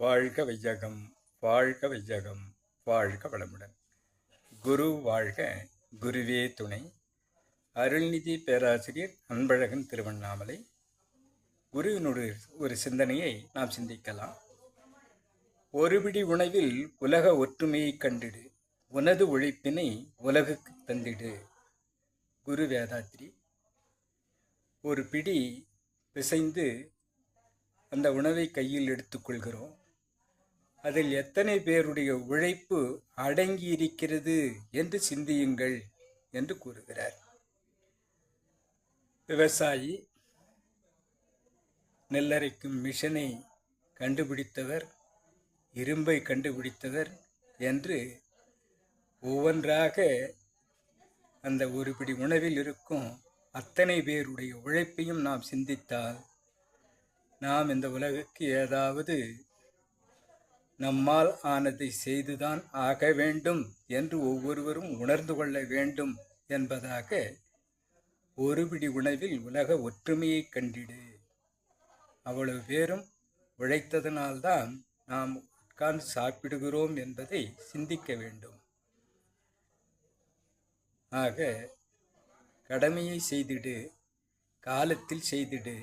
வாழ்க வையகம் வாழ்க வையகம் வாழ்க வளமுடன். குரு வாழ்க குருவே துணை. அருள்நிதி பேராசிரியர் அன்பழகன் திருவண்ணாமலை. குருவினுடைய ஒரு சிந்தனையை நாம் சிந்திக்கலாம். ஒருபிடி உணவில் உலக ஒற்றுமையை கண்டிடு. உனது உழைப்பினை உலகுக்கு தந்திடு. குரு வேதாத்ரி ஒரு பிடி பிசைந்து அந்த உணவை கையில் எடுத்துக்கொள்கிறோம் அதில் எத்தனை பேருடைய உழைப்பு அடங்கியிருக்கிறது என்று சிந்தியுங்கள் என்று கூறுகிறார். விவசாயி நெல்லரைக்கும் மிஷனை கண்டுபிடித்தவர் இரும்பை கண்டுபிடித்தவர் என்று ஒவ்வொன்றாக அந்த ஒரு பிடி உணவில் இருக்கும் அத்தனை பேருடைய உழைப்பையும் நாம் சிந்தித்தால் நாம் இந்த உலகுக்கு ஏதாவது நம்மால் ஆனதை செய்துதான் ஆக வேண்டும் என்று ஒவ்வொருவரும் உணர்ந்து கொள்ள வேண்டும் என்பதாக ஒருபிடி உணவில் உலக ஒற்றுமையை கண்டிடு. அவ்வளவு பேரும் உழைத்ததனால்தான் நாம் உட்கார்ந்து சாப்பிடுகிறோம் என்பதை சிந்திக்க வேண்டும். ஆக கடமையை செய்திடு காலத்தில் செய்திடு.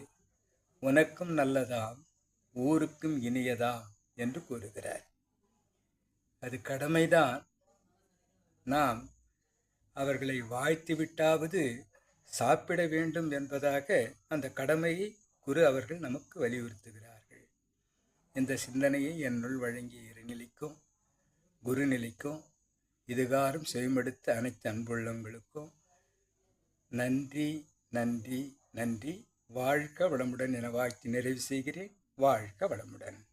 உனக்கும் நல்லதாம் ஊருக்கும் இனியதாம். என்று கூறுகிறார். அது கடமைதான். நாம் அவர்களை வாழ்த்திவிட்டாவது சாப்பிட வேண்டும் என்பதாக அந்த கடமையை குரு அவர்கள் நமக்கு வலியுறுத்துகிறார்கள். இந்த சிந்தனையை என்னுள் வழங்கிய இறைநிலைக்கும் குருநிலைக்கும் இதுகாரும் செவிமடுத்த அனைத்து அன்புள்ளங்களுக்கும் நன்றி நன்றி நன்றி. வாழ்க வளமுடன் என வாழ்த்தி நிறைவு செய்கிறேன். வாழ்க வளமுடன்.